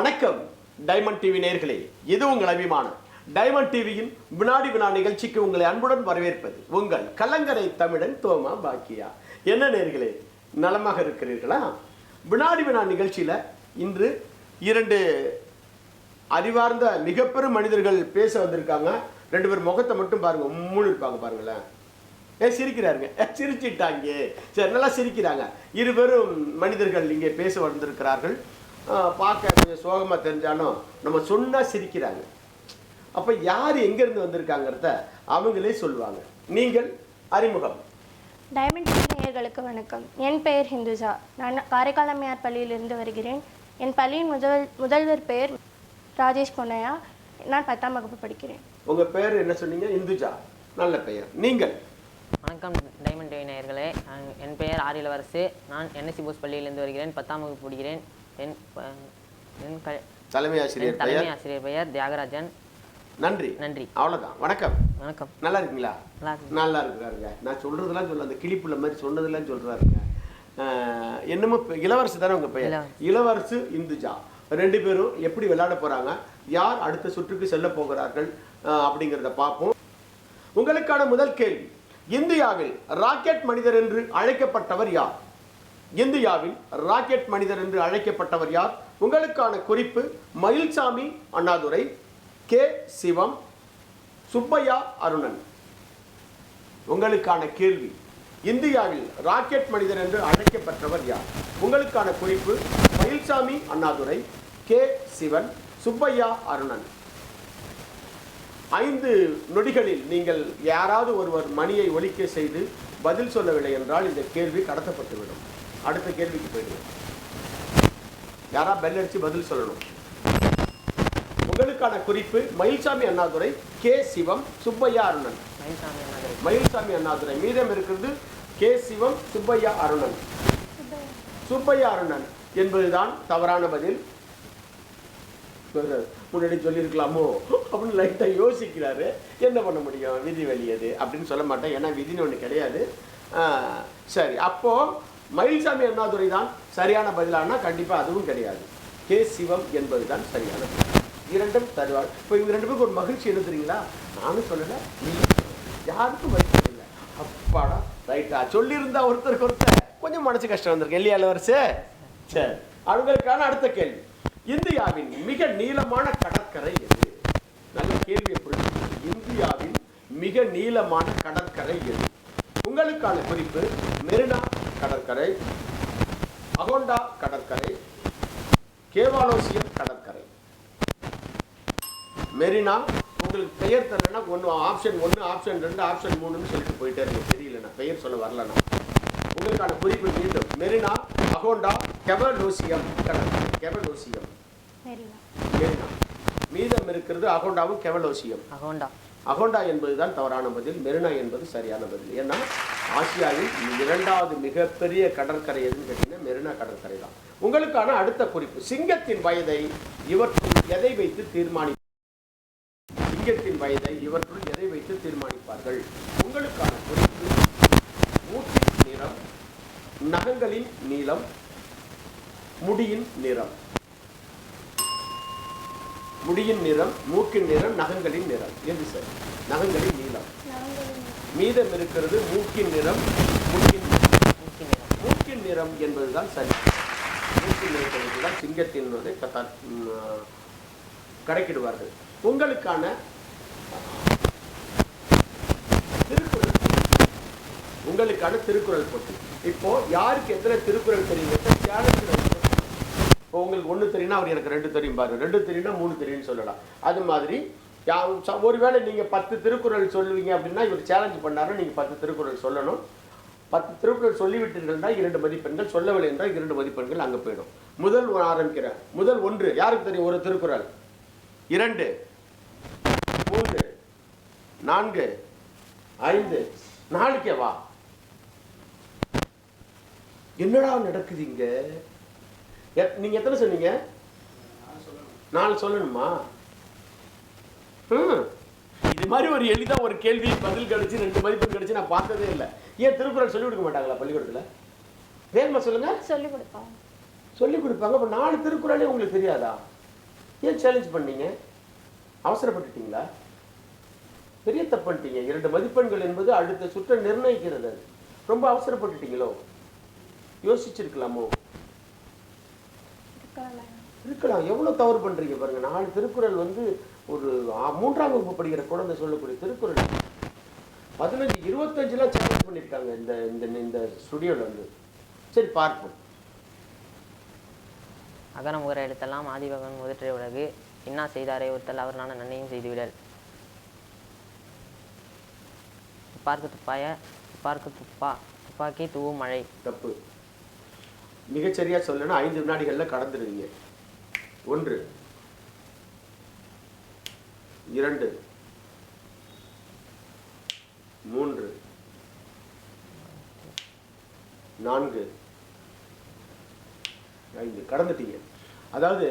வணக்கம். Diamond TV நேர்களே இது உங்கள் அபிமானம். டைமண்ட் டிவியின் வினாடி வினா நிகழ்ச்சிக்கு உங்களை அன்புடன் வரவேற்பது உங்கள் கலங்கரை தமிழன் தோமா பாக்கியா. என்ன நேர்களே நலமாக இருக்கிறீர்களா? வினாடி வினா நிகழ்ச்சியில இன்று இரண்டு அறிவார்ந்த மிகப்பெரும் மனிதர்கள் பேச வந்திருக்காங்க. ரெண்டு பேர் முகத்தை மட்டும் பாருங்க உம்முன்னு இருப்பாங்க பாருங்களேன். ஏ சிரிக்கிறாருங்க. ஏ, சிரிச்சிட்டாங்க. சரி நல்லா சிரிக்கிறாங்க. இருவரும் மனிதர்கள் இங்கே பேச வந்திருக்கிறார்கள். பார்க்க கொஞ்சம் சோகமாக தெரிஞ்சாலும் நம்ம சொன்னா சிரிக்கிறாங்க. அப்போ யார் எங்கேருந்து வந்திருக்காங்கிறத அவங்களே சொல்லுவாங்க. நீங்கள் அறிமுகம். டைமண்ட் நேயர்களுக்கு வணக்கம். என் பெயர் ஹிந்துஜா. நான் காரைக்கால் அம்மையார் பள்ளியிலிருந்து வருகிறேன். என் பள்ளியின் முதல் முதல்வர் பெயர் ராஜேஷ் பொன்னையா. நான் பத்தாம் வகுப்பு படிக்கிறேன். உங்கள் பேர் என்ன சொன்னீங்க? இந்துஜா நல்ல பெயர். நீங்கள்? வணக்கம் டைமண்ட் நேயர்களே. என் பெயர் ஆர் இளவரசு. நான் என்எஸ்சி போஸ் பள்ளியிலிருந்து வருகிறேன். பத்தாம் வகுப்பு படிக்கிறேன். என் தலைமை ஆசிரியர் தலைமை ஆசிரியர் பெயர் தியாகராஜன். நன்றி. நன்றி. அவ்வளோதான் வணக்கம். வணக்கம். நல்லா இருக்கீங்களா? நல்லா இருக்கு. நல்லா இருக்கிறாருங்க. நான் சொல்றதெல்லாம் சொல்ல அந்த கிளிப்புள்ள மாதிரி சொன்னதெல்லாம் சொல்றாருங்க. ஆஹ் என்னமோ இப்ப இளவரசு தானே உங்க பெயர்? இளவரசு. இந்துஜா. ரெண்டு பேரும் எப்படி விளையாட போறாங்க? யார் அடுத்த சுற்றுக்கு செல்ல போகிறார்கள்? அப்படிங்கிறத பார்ப்போம். உங்களுக்கான முதல் கேள்வி. இந்தியாவில் ராக்கெட் மனிதர் என்று அழைக்கப்பட்டவர் யார்? இந்தியாவில் ராக்கெட் மனிதர் என்று அழைக்கப்பட்டவர் யார்? உங்களுக்கான குறிப்பு மயில்சாமி அண்ணாதுரை கே. சிவம் சுப்பையா அருணன். உங்களுக்கான கேள்வி இந்தியாவில் ராக்கெட் மனிதர் என்று அழைக்கப்பட்டவர் யார்? உங்களுக்கான குறிப்பு மயில்சாமி அண்ணாதுரை கே. சிவன் சுப்பையா அருணன். ஐந்து நொடிகளில் நீங்கள் யாராவது ஒருவர் மணியை ஒலிக்க செய்து பதில் சொல்லவில்லை என்றால் இந்த கேள்வி கடத்தப்பட்டுவிடும். அடுத்த கேள்விக்கு போயிடுவோம் யாரா பெல் அடிச்சு பதில் சொல்லணும்? உங்களுக்கான குறிப்பு மயில்சாமி அண்ணாதுரை கே. சிவம் சுப்பையா அருணன். மயில்சாமி அண்ணாதுரை. மீதம் இருக்கிறது கே. சிவம் சுப்பையா அருணன். சுப்பையா அருணன் என்பதுதான் தவறான பதில். முன்னாடி சொல்லியிருக்கலாமோ? அப்படின்னு லைட்டாக யோசிக்கிறாரு. என்ன பண்ண முடியும்? விதி வெளியது அப்படின்னு சொல்ல மாட்டேன். ஏன்னா விதின்னு ஒன்று கிடையாது. சரி. அப்போ மயில்சாமி அண்ணாதுரை தான் சரியான பதிலானா கண்டிப்பாக அதுவும் கிடையாது. கே. சிவம் என்பது தான் சரியான பதில். இரண்டும் தருவார் இப்போ இவங்க ரெண்டு பேருக்கு ஒரு மகிழ்ச்சி என்ன தெரியுங்களா? நானும் சொல்லலை நீ யாருக்கும் மகிழ்ச்சி இல்லை. அப்பாடா ரைட்டா சொல்லியிருந்தா ஒருத்தருக்கு ஒருத்தர். கொஞ்சம் மனசு கஷ்டம் வந்திருக்கு இல்லையா இளவரசு? சரி. அவங்களுக்கான அடுத்த கேள்வி. இந்தியாவின் மிக நீளமான கடற்கரை எது? நல்ல கேள்வியை புரிஞ்சு இந்தியாவின் மிக நீளமான கடற்கரை எது? உங்களுக்கான குறிப்பு மெரினா கடற்கரை அகோண்டா கடற்கரை கேவாலோசியம் கடற்கரை. மெரினா உங்களுக்கு பெயர் தரலன்னா ஒன்று ஆப்ஷன் ஒன்று ஆப்ஷன் ரெண்டு ஆப்ஷன் மூணுன்னு சொல்லிட்டு போயிட்டே இருக்கு தெரியலண்ணா பெயர் சொல்ல வரலண்ணா. உங்களுக்கான குறிப்பு மீண்டும். மெரினா அகோண்டா கெவலோசியம் கடற்கரை. கெவலோசியம். மெரினா. மெரினா. மீதம் இருக்கிறது அகோண்டாவும் கெவலோசியம். அகோண்டா. அகோண்டா என்பதுதான் தவறான பதில். மெரினா என்பது சரியான பதில். ஏன்னா ஆசியாவில் இரண்டாவது மிகப்பெரிய கடற்கரை எதுன்னு கேட்டிங்கன்னா மெரினா கடற்கரை தான். உங்களுக்கான அடுத்த குறிப்பு சிங்கத்தின் வயதை இவற்றுள் எதை வைத்து தீர்மானி சிங்கத்தின் வயதை இவற்றுள் எதை வைத்து தீர்மானிப்பார்கள்? உங்களுக்கான குறிப்பு மூக்கின் நிறம் நகங்களின் நீளம் முடியின் நிறம். முடியின் நிறம் மூக்கின் நிறம் நகங்களின் நிறம். எது சார்? நகங்களின் நீளம். மீதம் இருக்கிறது மூக்கின் நிறம் மூக்கின் நிறம் மூக்கின் நிறம் என்பதுதான் சரி. மூக்கின் நிறத்தை தான் சிங்கத்தினுடைய வந்து கத்தா கணக்கிடுவார்கள். உங்களுக்கான திருக்குறள் உங்களுக்கான திருக்குறள் போட்டி. இப்போ யாருக்கு எத்தனை திருக்குறள் தெரியுங்க சேலஞ்ச் இப்போ உங்களுக்கு ஒன்று தெரியும்னா அவர் எனக்கு ரெண்டு தெரியும் பாரு. ரெண்டு தெரியும்னா மூணு தெரியும்னு சொல்லலாம். அது மாதிரி ச- ஒருவேளை நீங்கள் பத்து திருக்குறள் சொல்லுவீங்க அப்படின்னா இவர் சேலஞ்ச் பண்ணாருன்னா நீங்கள் பத்து திருக்குறள் சொல்லணும். பத்து திருக்குறள் சொல்லிவிட்டு இருந்தால் இரண்டு மதிப்பெண்கள் சொல்லவில்லை என்றால் இரண்டு மதிப்பெண்கள் அங்கே போயிடும். முதல் ஆரம்பிக்கிறேன் முதல் ஒன்று யாருக்கு தெரியும் ஒரு திருக்குறள்? இரண்டு மூன்று நான்கு ஐந்து நாளைக்கே வா. என்னடா நடக்குது இங்கே? எத்- நீங்க எத்தனை சொன்னீங்க? நாலு சொல்லணுமா? ம். இது மாதிரி ஒரு எளிதா ஒரு கேள்வி பதில் கிடைச்சு ரெண்டு மதிப்பெண் கிடைச்சு நான் பார்த்ததே இல்லை. ஏன் திருக்குறள் சொல்லி கொடுக்க மாட்டாங்களா பள்ளிக்கூடத்துல? வேகமா சொல்லுங்க? சொல்லிக் கொடுப்போம் சொல்லி கொடுப்பாங்க. அப்ப நாலு திருக்குறளே உங்களுக்கு தெரியாதா? ஏன் சேலஞ்ச் பண்ணீங்க? அவசரப்பட்டுட்டீங்களா? பெரிய தப்பு பண்ணிட்டீங்க. இரண்டு மதிப்பெண்கள் என்பது அடுத்த சுற்றை நிர்ணயிக்கிறது. ரொம்ப அவசரப்பட்டுட்டீங்களோ? யோசிச்சிருக்கலாமோ? இருக்கலாம். எவ்வளோ தவறு பண்ணுறீங்க பாருங்க. நாலு திருக்குறள் வந்து ஒரு மூன்றாம் வகுப்பு படிக்கிற குழந்தை சொல்லக்கூடிய திருக்குறள். பதினஞ்சு இருபத்தஞ்சுலாம் சேலஞ்ச் பண்ணியிருக்காங்க இந்த இந்த இந்த ஸ்டுடியோவில் வந்து. சரி பார்ப்போம். அகர முகர எழுத்தெல்லாம் ஆதிபகவன் முதற்றே உலகு. இன்னா செய்தாரே ஒருத்தல் அவர் நான நன்மையும் செய்துவிடல். துப்பார்க்கு துப்பாய துப்பார்க்கு துப்பா துப்பாக்கி தூவும் மழை. தப்பு. மிகச்சரியா சொல்லணும்னா ஐந்து வினாடிகள்ல கடந்துடுவீங்க ஒன்று. இரண்டு. மூன்று. நான்கு. ஐந்து. கடந்துட்டீங்க. அதாவது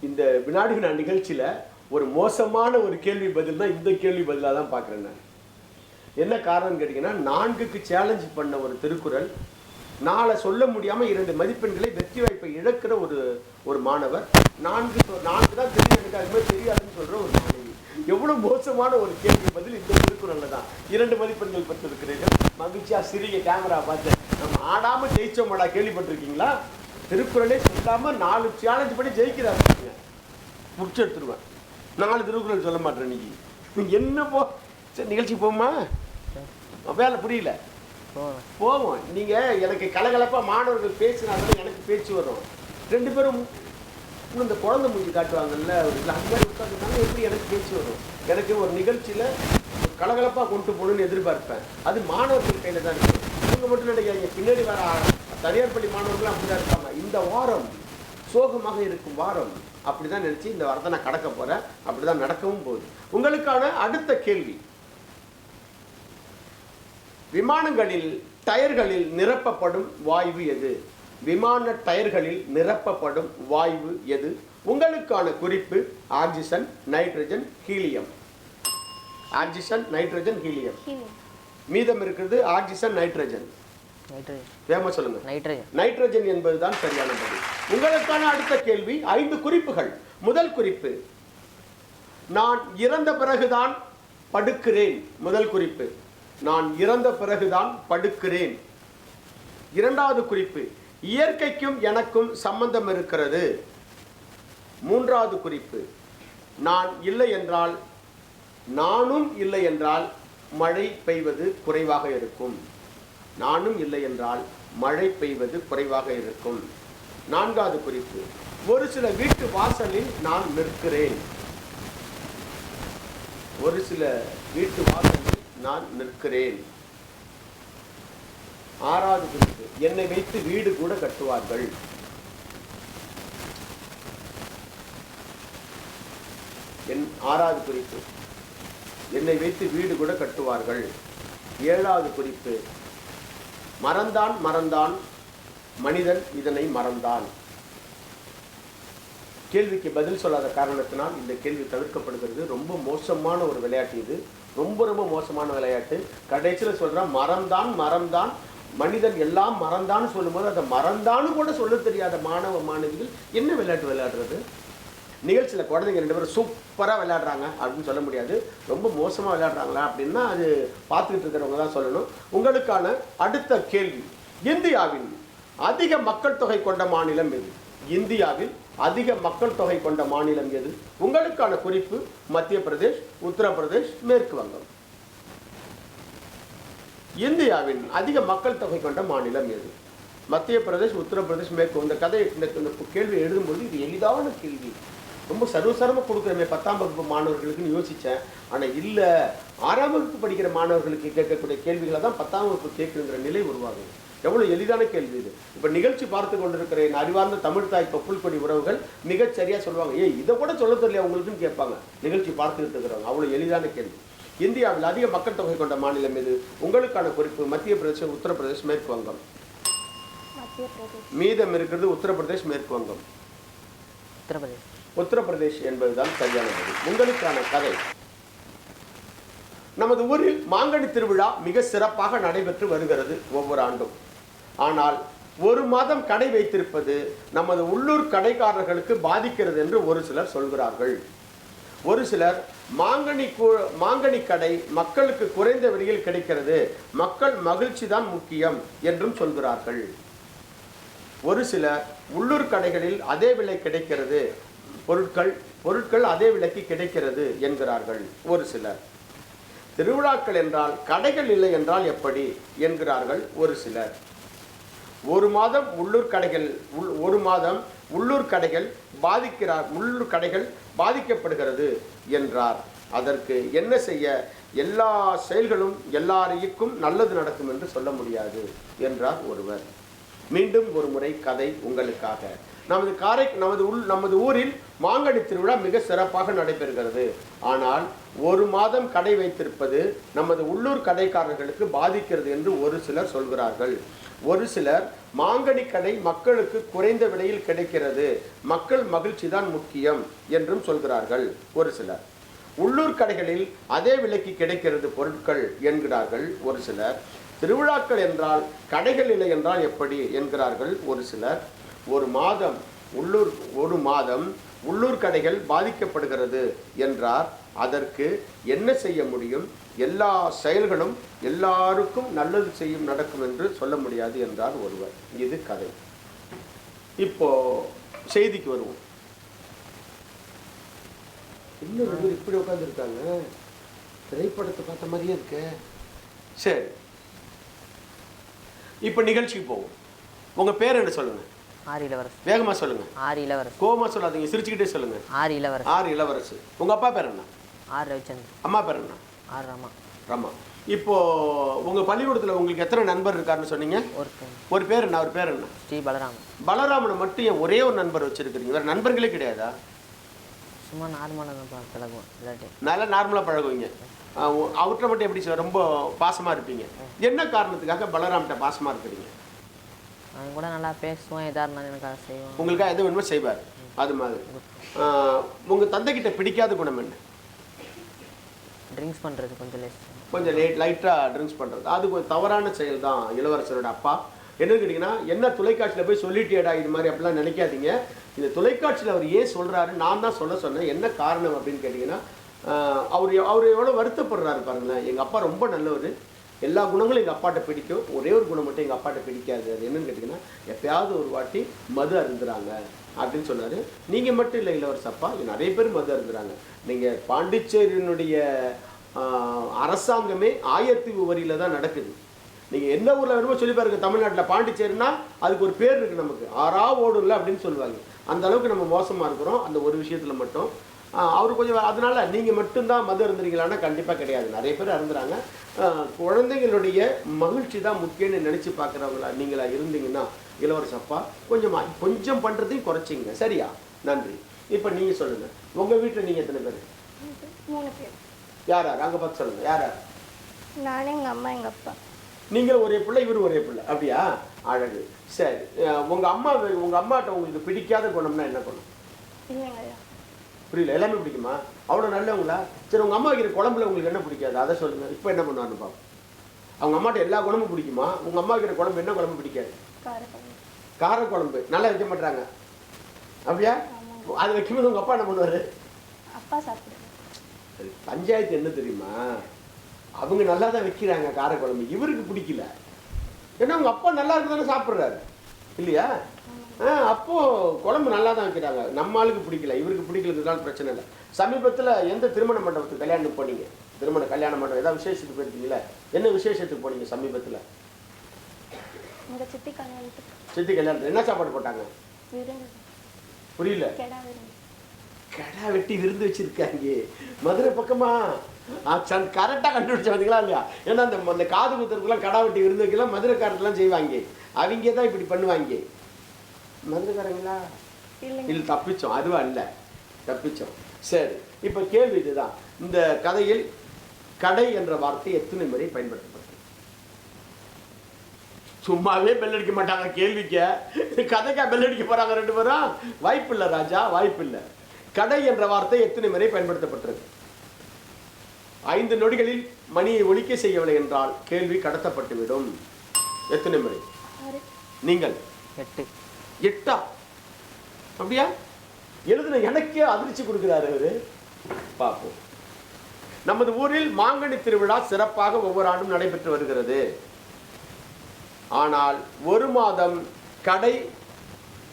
இந்த வினாடி வினா நிகழ்ச்சியில ஒரு மோசமான ஒரு கேள்வி பதில் தான் இந்த கேள்வி பதிலாக தான் பார்க்குறேன் நான். என்ன காரணம் கேட்டிங்கன்னா நான்குக்கு சேலஞ்ச் பண்ண ஒரு திருக்குறள் நாளை சொல்ல முடியாமல் இரண்டு மதிப்பெண்களை வெற்றி வாய்ப்பை இழக்கிற ஒரு ஒரு மாணவர். நான்கு நான்கு தான் தெரியும் எனக்கு அது மாதிரி தெரியாதுன்னு சொல்கிற ஒரு மாணவி. எவ்வளவு மோசமான ஒரு கேள்வி பதில் இந்த திருக்குறள்ல தான். இரண்டு மதிப்பெண்கள் பெற்றிருக்கிறீர்கள். மகிழ்ச்சியாக சிறிய கேமரா பார்த்து நம்ம ஆடாமல் ஜெயிச்சோமாடா கேள்விப்பட்டிருக்கீங்களா? திருக்குறளே சொல்லாமல் நாலு சேலஞ்ச் பண்ணி ஜெயிக்கிறாங்க முடிச்சு எடுத்துருவேன் நாலு திருக்குறள் சொல்ல மாட்டேன் இன்னைக்கு. என்ன போ சரி நிகழ்ச்சி போமா வேலை புரியல. போவோம். நீங்கள் எனக்கு கலகலப்பாக மாணவர்கள் பேசினாலும் எனக்கு பேச்சு வரும். ரெண்டு பேரும் இன்னும் இந்த குழந்தை மூஞ்சி காட்டுவாங்கல்ல ஒரு அங்கே அந்த மாதிரி உட்காந்துருந்தாங்க எப்படி எனக்கு பேச்சு வரும்? எனக்கு ஒரு நிகழ்ச்சியில் கலகலப்பாக கொண்டு போகணும்னு எதிர்பார்ப்பேன். அது மாணவர்கள் கையில் தான் இருக்குது இவங்க மட்டும் நினைக்காங்க பின்னாடி வர தனியார் பள்ளி மாணவர்கள் அப்படிதான் இருப்பாங்க. இந்த வாரம் சோகமாக இருக்கும் வாரம். அப்படிதான் நினச்சி இந்த வாரத்தை நான் கடக்க அப்படி தான் நடக்கவும் போகுது. உங்களுக்கான அடுத்த கேள்வி. விமானங்களில் டயர்களில் நிரப்பப்படும் வாயு எது? விமான டயர்களில் நிரப்பப்படும் வாயு எது? உங்களுக்கான குறிப்பு oxygen nitrogen helium. Oxygen nitrogen helium. மீதம் இருக்கிறது ஆக்சிஜன் நைட்ரஜன். நைட்ரஜன். வேகமா சொல்லுங்க. நைட்ரஜன். நைட்ரஜன் என்பதுதான் சரியான பதில். உங்களுக்கான அடுத்த கேள்வி ஐந்து குறிப்புகள். முதல் குறிப்பு நான் இறந்த பிறகுதான் படுக்கிறேன். முதல் குறிப்பு நான் இறந்த பிறகுதான் படுக்கிறேன். இரண்டாவது குறிப்பு இயற்கைக்கும் எனக்கும் சம்பந்தம் இருக்கிறது. மூன்றாவது குறிப்பு நான் இல்லை என்றால் நானும் இல்லை என்றால் மழை பெய்வது குறைவாக இருக்கும். நானும் இல்லை என்றால் மழை பெய்வது குறைவாக இருக்கும். நான்காவது குறிப்பு ஒரு சில வீட்டு வாசலில் நான் நிற்கிறேன். ஒரு சில வீட்டு வாசலில் நான் நிற்கிறேன். ஆறாவது குறிப்பு என்னை வைத்து வீடு கூட கட்டுவார்கள். என் ஆறாவது குறிப்பு என்னை வைத்து வீடு கூட கட்டுவார்கள். ஏழாவது குறிப்பு மறந்தான் மறந்தான் மனிதன் இதனை மறந்தான். கேள்விக்கு பதில் சொல்லாத காரணத்தினால் இந்த கேள்வி தவிர்க்கப்படுகிறது. ரொம்ப மோசமான ஒரு விளையாட்டு இது. ரொம்ப ரொம்ப மோசமான விளையாட்டு. கடைசியில் சொல்கிறான் மரம்தான் மரம்தான் மனிதன் எல்லாம் மறந்தான்னு சொல்லும்போது அதை மறந்தான்னு கூட சொல்ல தெரியாத மாணவ மாணவிகள் என்ன விளையாட்டு விளையாடுறது? நிகழ்ச்சியில் குழந்தைங்க ரெண்டு பேரும் சூப்பராக விளையாடுறாங்க அப்படின்னு சொல்ல முடியாது. ரொம்ப மோசமாக விளையாடுறாங்களா அப்படின்னா அது பார்த்துக்கிட்டு இருக்கிறவங்க தான் சொல்லணும். உங்களுக்கான அடுத்த கேள்வி இந்தியாவின் அதிக மக்கள் தொகை கொண்ட மாநிலம் எது? இந்தியாவில் அதிக மக்கள் தொகை கொண்ட மாநிலம் எது? உங்களுக்கான குறிப்பு மத்திய பிரதேஷ் உத்தரப்பிரதேஷ் மேற்கு வங்கம். இந்தியாவின் அதிக மக்கள் தொகை கொண்ட மாநிலம் எது? மத்திய பிரதேஷ் உத்தரப்பிரதேஷ் மேற்கு இந்த கதை இந்த கேள்வி எழுதும்போது இது எளிதான கேள்வி. ரொம்ப சர்வசரமாக கொடுக்குறமே பத்தாம் வகுப்பு மாணவர்களுக்குன்னு யோசித்தேன் ஆனால் இல்லை ஆறாம் வகுப்பு படிக்கிற மாணவர்களுக்கு கேட்கக்கூடிய கேள்விகளை தான் பத்தாம் வகுப்பு கேட்குங்கிற நிலை உருவாகுது. எவ்வளோ எளிதான கேள்வி இது. இப்போ நிகழ்ச்சி பார்த்து கொண்டிருக்கிற என் அறிவார்ந்த தமிழ் தாய் பப்புல் கொடி உறவுகள் மிகச் சரியா சொல்லுவாங்க. ஏய் இதை கூட சொல்ல தெரியல உங்களுக்குன்னு கேட்பாங்க. நிகழ்ச்சி பார்த்துக்கிட்டு இருக்கிறவங்க. அவ்வளோ எளிதான கேள்வி. இந்தியாவில் அதிக மக்கள் தொகை கொண்ட மாநிலம் எது? உங்களுக்கான குறிப்பு மத்திய பிரதேசம் உத்தரப்பிரதேஷ் மேற்கு வங்கம். மீதம் இருக்கிறது உத்தரப்பிரதேஷ் மேற்கு வங்கம். உத்தரப்பிரதேஷ். உத்தரப்பிரதேஷ் என்பதுதான் சரியான பதில். உங்களுக்கான கதை. நமது ஊரில் மாங்கனி திருவிழா மிக சிறப்பாக நடைபெற்று வருகிறது ஒவ்வொரு ஆண்டும். ஆனால் ஒரு மாதம் கடை வைத்திருப்பது நமது உள்ளூர் கடைக்காரர்களுக்கு பாதிக்கிறது என்று ஒரு சிலர் சொல்கிறார்கள். ஒரு சிலர் மாங்கனி கூ- மாங்கனி கடை மக்களுக்கு குறைந்த விலையில் கிடைக்கிறது. மக்கள் மகிழ்ச்சி தான் முக்கியம் என்றும் சொல்கிறார்கள். ஒரு சிலர் உள்ளூர் கடைகளில் அதே விலை கிடைக்கிறது. பொருட்கள் பொருட்கள் அதே விலைக்கு கிடைக்கிறது என்கிறார்கள். ஒரு சிலர். திருவிழாக்கள் என்றால் கடைகள் இல்லை என்றால் எப்படி? என்கிறார்கள் ஒரு சிலர். ஒரு மாதம் உள்ளூர் கடைகள் உள்- ஒரு மாதம் உள்ளூர் கடைகள் பாதிக்கிறார் உள்ளூர் கடைகள் பாதிக்கப்படுகிறது என்றார். அதற்கு என்ன செய்ய? எல்லா செயல்களும் எல்லாரையும் நல்லது நடக்கும் என்று சொல்ல முடியாது என்றார் ஒருவர். மீண்டும் ஒரு முறை கதை உங்களுக்காக. நமது காரை நமது உள் நமது ஊரில் மாங்கனி திருவிழா மிக சிறப்பாக நடைபெறுகிறது. ஆனால் ஒரு மாதம் கடை வைத்திருப்பது நமது உள்ளூர் கடைக்காரர்களுக்கு பாதிக்கிறது என்று ஒரு சிலர் சொல்கிறார்கள். ஒரு சிலர் மாங்கனி கடை மக்களுக்கு குறைந்த விலையில் கிடைக்கிறது. மக்கள் மகிழ்ச்சி தான் முக்கியம் என்றும் சொல்கிறார்கள். ஒரு சிலர். உள்ளூர் கடைகளில் அதே விலைக்கு கிடைக்கிறது பொருட்கள் என்கிறார்கள் ஒரு சிலர். திருவிழாக்கள் என்றால் கடைகள் இல்லை என்றால் எப்படி என்கிறார்கள் ஒரு சிலர். ஒரு மாதம் உள்ளூர் ஒரு மாதம் உள்ளூர் கடைகள் பாதிக்கப்படுகிறது என்றார். அதற்கு என்ன செய்ய முடியும்? எல்லா செயல்களும் எல்லாருக்கும் நல்லது செய்யும் நடக்கும் என்று சொல்ல முடியாது என்றார் ஒருவர். இது கதை. இப்போ செய்திக்கு வருவோம். இன்னும் இப்படி உட்காந்துருக்காங்க திரைப்படத்தை பார்த்த மாதிரியே இருக்கு. சரி. இப்போ நிகழ்ச்சிக்கு போவோம். உங்க பேர் என்ன சொல்லுங்க? ஆறு இளவரசு. வேகமா சொல்லுங்க. ஆறு இளவரசு. கோவமா சொல்லாதீங்க சிரிச்சுக்கிட்டே சொல்லுங்க. ஆறு இளவரசு. ஆறு இளவரசு. உங்க அப்பா பேர் என்ன? ஆறு ரவிச்சந்திரன். அம்மா பேர் என்ன? ஆறு ராமா. ரமா. இப்போ உங்க பள்ளிக்கூடத்துல உங்களுக்கு எத்தனை நண்பர் இருக்காருன்னு சொன்னீங்க? ஒரு பேர் என்ன? அவர் பேர் என்ன? ஸ்ரீ பலராமன். பலராமனை மட்டும் ஏன் ஒரே ஒரு நண்பர் வச்சிருக்கிறீங்க? வேற நண்பர்களே கிடையாதா? சும்மா நார்மலாக தான் பழகுவோம் நல்லா நார்மலாக பழகுவீங்க. அவர்கிட்ட மட்டும் எப்படி ரொம்ப பாசமாக இருப்பீங்க? என்ன காரணத்துக்காக பலராம்கிட்ட பாசமாக இருக்கிறீங்க? அவன் கூட நல்லா பேசுவான் எதாக இருந்தாலும் எனக்காக செய்வான். உங்களுக்காக எது வேணுமோ செய்வார். அது மாதிரி. ஆஹ் உங்க தந்தைக்கிட்ட பிடிக்காத குணம் என்ன? ட்ரிங்க்ஸ் பண்ணுறது கொஞ்சம் லெஸ் கொஞ்சம் லேட் லைட்டாக ட்ரிங்க்ஸ் பண்ணுறது அது கொஞ்சம் தவறான செயல் தான் இளவரசரோட அப்பா. என்னன்னு கேட்டிங்கன்னா என்ன தொலைக்காட்சியில் போய் சொல்லிட்டேடா இது மாதிரி அப்படிலாம் நினைக்காதீங்க. இந்த தொலைக்காட்சியில் அவர் ஏன் சொல்கிறாரு நான் தான் சொல்ல சொன்னேன். என்ன காரணம் அப்படின்னு கேட்டிங்கன்னா அவர் அவர் எவ்வளோ வருத்தப்படுறாரு பாருங்களேன். எங்கள் அப்பா ரொம்ப நல்லவர். எல்லா குணங்களும் எங்கள் அப்பாட்ட பிடிக்கும். ஒரே ஒரு குணம் மட்டும் எங்கள் அப்பாட்ட பிடிக்காது. அது என்னன்னு கேட்டிங்கன்னா எப்பயாவது ஒரு வாட்டி மது அருந்துறாங்க அப்படின்னு சொன்னார். நீங்கள் மட்டும் இல்லை இளவரசு அப்பா நிறைய பேர் மது அருந்துறாங்க. நீங்கள் பாண்டிச்சேரியினுடைய அரசாங்கமே ஆயத்தீவு வரியில் தான் நடக்குது. நீங்கள் என்ன ஊரில் வேணுமோ சொல்லி பாருங்க. தமிழ்நாட்டில் பாண்டிச்சேரினா அதுக்கு ஒரு பேர் இருக்குது நமக்கு. ஆறா ஓடும்ல அப்படின்னு சொல்லுவாங்க. அந்த அளவுக்கு நம்ம மோசமாக இருக்கிறோம். அந்த ஒரு விஷயத்தில் மட்டும் அவரு கொஞ்சம் அதனால நீங்க மட்டும்தான் மது இருந்துறீங்களான்னா கண்டிப்பா கிடையாது. நிறைய பேர் இருந்துறாங்க ஆஹ், குழந்தைங்களுடைய மகிழ்ச்சி தான் முக்கியம்னு நினைச்சு பார்க்குறவங்களா நீங்களா இருந்தீங்கன்னா இளவரச அப்பா கொஞ்சமா கொஞ்சம் பண்றதையும் குறைச்சிங்க சரியா? நன்றி. இப்போ நீங்க சொல்லுங்க. உங்க வீட்டுல நீங்க எத்தனை பேர்? மூணு பேர். யார் யார்? அங்கே பார்த்து சொல்லுங்க. யார் யார்? நான் எங்கள் அம்மா எங்கள் அப்பா. நீங்கள் ஒரே பிள்ளை இவர் ஒரே பிள்ளை. அப்படியா? அழகு. சரி. அஹ் உங்க அம்மா உங்க அம்மாட்ட உங்களுக்கு பிடிக்காத குணம்னா என்ன குணம்? இல்லைங்கய்யா புரியல. எல்லாமே பிடிக்குமா? அவ்வளோ நல்லவங்களா? சரி உங்க அம்மா வைக்கிற குழம்புல உங்களுக்கு என்ன பிடிக்காது? அதை சொல்லுங்க. இப்போ என்ன பண்ணுவாருன்னு பார்ப்போம் அவங்க அம்மாட்ட எல்லா குழம்பும் பிடிக்குமா? உங்க அம்மா வைக்கிற குழம்பு என்ன குழம்பு பிடிக்காது? கார குழம்பு. நல்லா வைக்க மாட்டாங்க அப்படியா? அது வைக்கும்போது உங்க அப்பா என்ன பண்ணுவாரு? அப்பா பஞ்சாயத்து என்ன தெரியுமா? அவங்க நல்லா தான் வைக்கிறாங்க காரக்குழம்பு இவருக்கு பிடிக்கல. ஏன்னா உங்க அப்பா நல்லா இருக்குதானே சாப்பிட்றாரு. இல்லையா? ஆ அப்போ குழம்பு நல்லா தான் வைக்கிறாங்க. நம்ம ஆளுக்கு பிடிக்கல இவருக்கு பிடிக்கலதுனால பிரச்சனை இல்லை. சமீபத்தில் எந்த திருமண மண்டபத்துக்கு கல்யாணம் போனீங்க? திருமண கல்யாண மண்டபம் ஏதாவது விசேஷத்துக்கு போயிருக்கீங்களா என்ன விசேஷத்துக்கு போனீங்க சமீபத்தில்? சித்தி கல்யாணத்துக்கு. என்ன சாப்பாடு போட்டாங்க? புரியல. கெடா வெட்டி விருந்து வச்சிருக்காங்க. மதுரை பக்கமா? கரெக்டாக கண்டுபிடிச்ச பார்த்தீங்களா இல்லையா? ஏன்னா அந்த அந்த காது குத்துறதுக்குலாம் கடா வெட்டி விருந்து வைக்கலாம் மதுரைக்காரத்துலாம் செய்வாங்க. அவங்க தான் இப்படி பண்ணுவாங்க. இல்லைங்க. இல்லை தப்பிச்சோம். அதுவா இல்லை. தப்பிச்சோம். சரி. இப்போ கேள்வி இதுதான். இந்த கதையில் கடை என்ற வார்த்தை எத்தனை முறை பயன்படுத்தப்பட்டது? சும்மாவே பெல் அடிக்க மாட்டாங்க கேள்விக்க. கதைக்கா பெல் அடிக்க போறாங்க ரெண்டு பேரும். வாய்ப்பு இல்லை ராஜா வாய்ப்பு இல்லை. கடை என்ற வார்த்தை எத்தனை முறை பயன்படுத்தப்பட்டிருக்கு ஐந்து நொடிகளில் மணியை ஒலிக்க செய்யவில்லை என்றால் கேள்வி கடத்தப்பட்டுவிடும். எத்தனை முறை? நீங்கள்? எட்டு. எட்டா? அப்படியா? எழுதுன எனக்கே அதிர்ச்சி கொடுக்குறாரு அவரு. பார்ப்போம் நமது ஊரில் மாங்கனி திருவிழா சிறப்பாக ஒவ்வொரு ஆண்டும் நடைபெற்று வருகிறது. ஆனால் ஒரு மாதம் கடை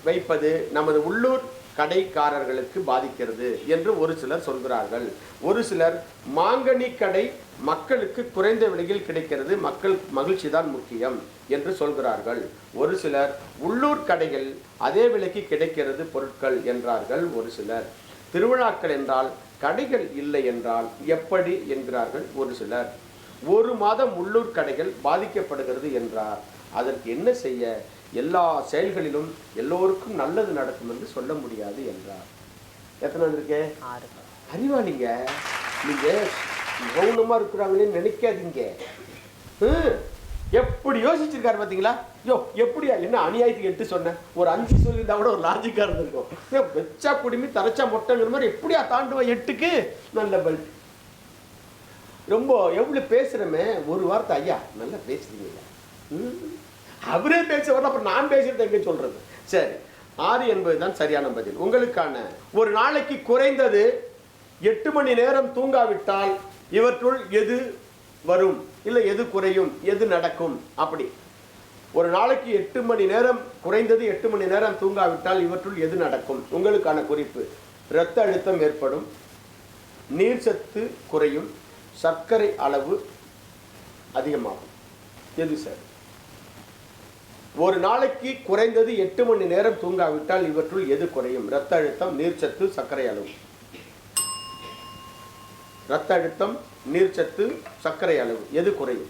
வைப்பது நமது உள்ளூர் கடைக்காரர்களுக்கு பாதிக்கிறது என்று ஒரு சிலர் சொல்கிறார்கள். ஒரு சிலர் மாங்கனி கடை மக்களுக்கு குறைந்த விலையில் கிடைக்கிறது. மக்கள் மகிழ்ச்சி தான் முக்கியம் என்று சொல்கிறார்கள். ஒரு சிலர் உள்ளூர் கடைகள் அதே விலைக்கு கிடைக்கிறது பொருட்கள் என்றார்கள். ஒரு சிலர் திருவிழாக்கள் என்றால் கடைகள் இல்லை என்றால் எப்படி என்கிறார்கள். ஒரு சிலர் ஒரு மாதம் உள்ளூர் கடைகள் பாதிக்கப்படுகிறது என்றார். அதற்கு என்ன செய்ய எல்லா செயல்களிலும் எல்லோருக்கும் நல்லது நடக்கும் என்று சொல்ல முடியாது என்றார். எத்தனை வந்திருக்கே அறிவாளிங்க. நீங்க மௌனமா இருக்கிறாங்களேன்னு நினைக்காதீங்க. எப்படி யோசிச்சிருக்காரு பாத்தீங்களா? யோ எப்படியா? என்ன அநியாயத்துக்கு எட்டு சொன்னேன் ஒரு அஞ்சு சொல்லியிருந்தா கூட ஒரு லாஜிக்கா இருந்திருக்கும். வெச்சா குடிமி தரைச்சா மொட்டைங்கிற மாதிரி எப்படியா தாண்டுவா எட்டுக்கு? நல்ல பல்ட் ரொம்ப எவ்வளவு பேசுறமே? ஒரு வார்த்தை ஐயா நல்லா பேசுறீங்க ம். அவரே பேசுவார் அப்புறம் நான் பேசுறது எங்க சொல்றது? சரி ஆறு என்பதுதான் சரியான பதில். உங்களுக்கான ஒரு நாளைக்கு குறைந்தது எட்டு மணி நேரம் தூங்காவிட்டால் இவற்றுள் எது வரும்? இல்லை எது குறையும்? எது நடக்கும்? அப்படி. ஒரு நாளைக்கு எட்டு மணி நேரம் குறைந்தது எட்டு மணி நேரம் தூங்காவிட்டால் இவற்றுள் எது நடக்கும்? உங்களுக்கான குறிப்பு இரத்த அழுத்தம் ஏற்படும் நீர் சத்து குறையும் சர்க்கரை அளவு அதிகமாகும். எது சார்? ஒரு நாளைக்கு குறைந்தது எட்டு மணி நேரம் தூங்காவிட்டால் இவற்றுள் எது குறையும்? இரத்த அழுத்தம் நீர்ச்சத்து சர்க்கரை அளவு. இரத்த அழுத்தம் நீர்ச்சத்து சர்க்கரை அளவு. எது குறையும்?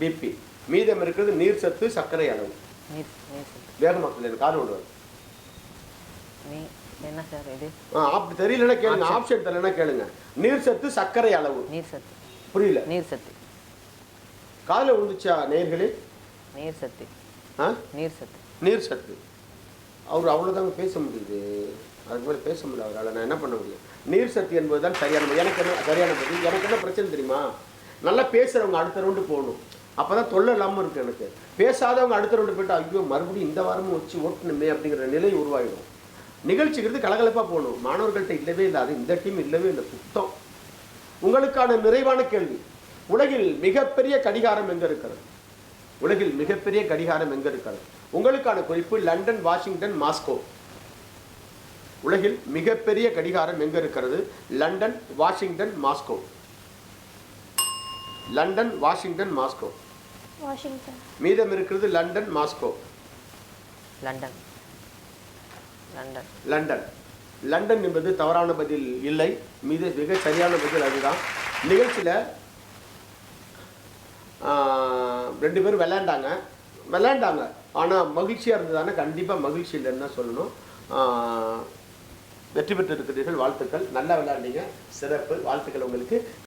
பிபி மீதம் இருக்கிறது நீர்ச்சத்து சர்க்கரை அளவு. நீர் நீர் சத்து வேகமாக சொல்லு காது விடுவது அப்படி தெரியலன்னா கேளுங்க. ஆப்ஷன். தெரியலன்னா கேளுங்க. நீர்ச்சத்து சர்க்கரை அளவு. நீர் சத்து புரியல. நீர் சத்து காதுல விழுந்துச்சா நேர்களே? நீர் சத்து. ஆ? நீர் சத்து. நீர் சத்து. அவர் அவ்வளோதாங்க பேச முடியுது. அதுக்கு மேலே பேச முடியல அவரால். நான் என்ன பண்ண முடியும்? நீர் சத்து என்பதுதான் சரியான பதில். எனக்கு என்ன சரியான பதில் எனக்கு என்ன பிரச்சனை தெரியுமா? நல்லா பேசுகிறவங்க அடுத்த ரவுண்டு போகணும். அப்போ தான் தொல்லை இல்லாமல் இருக்கு எனக்கு. பேசாதவங்க அடுத்த ரவுண்டு போயிட்டு ஐயோ மறுபடியும் இந்த வாரமும் வச்சு ஓட்டணுமே அப்படிங்கிற நிலை உருவாகிடும் நிகழ்ச்சிக்கிறது கலகலப்பாக போகணும். மாணவர்கள்ட்ட இல்லவே இல்லை அது இந்த டீம் இல்லவே இல்லை சுத்தம். உங்களுக்கான நிறைவான கேள்வி. உலகில் மிகப்பெரிய கடிகாரம் எங்க இருக்கிறது உலகில் மிகப்பெரிய கடிகாரம் எங்க இருக்கிறது உங்களுக்கான குறிப்பு லண்டன் வாஷிங்டன் மாஸ்கோ. உலகில் மிகப்பெரிய கடிகாரம் எங்க இருக்கிறது London Washington Moscow. London Washington Moscow. Washington. மீதம் இருக்கிறது London Moscow. London. London. London. London என்பது தவறான பதில் இல்லை. மீது மிக சரியான பதில் அதுதான். நிகழ்ச்சியில் ரெண்டு பேரும் விளையாண்டாங்க. விளையாண்டாங்க. ஆனால் மகிழ்ச்சியாக இருந்ததான கண்டிப்பாக மகிழ்ச்சி இல்லைன்னு தான் சொல்லணும். ஆஹ் வெற்றி பெற்று இருக்கிறீர்கள் வாழ்த்துக்கள். நல்லா விளையாண்டீங்க. சிறப்பு. வாழ்த்துக்கள் உங்களுக்கு.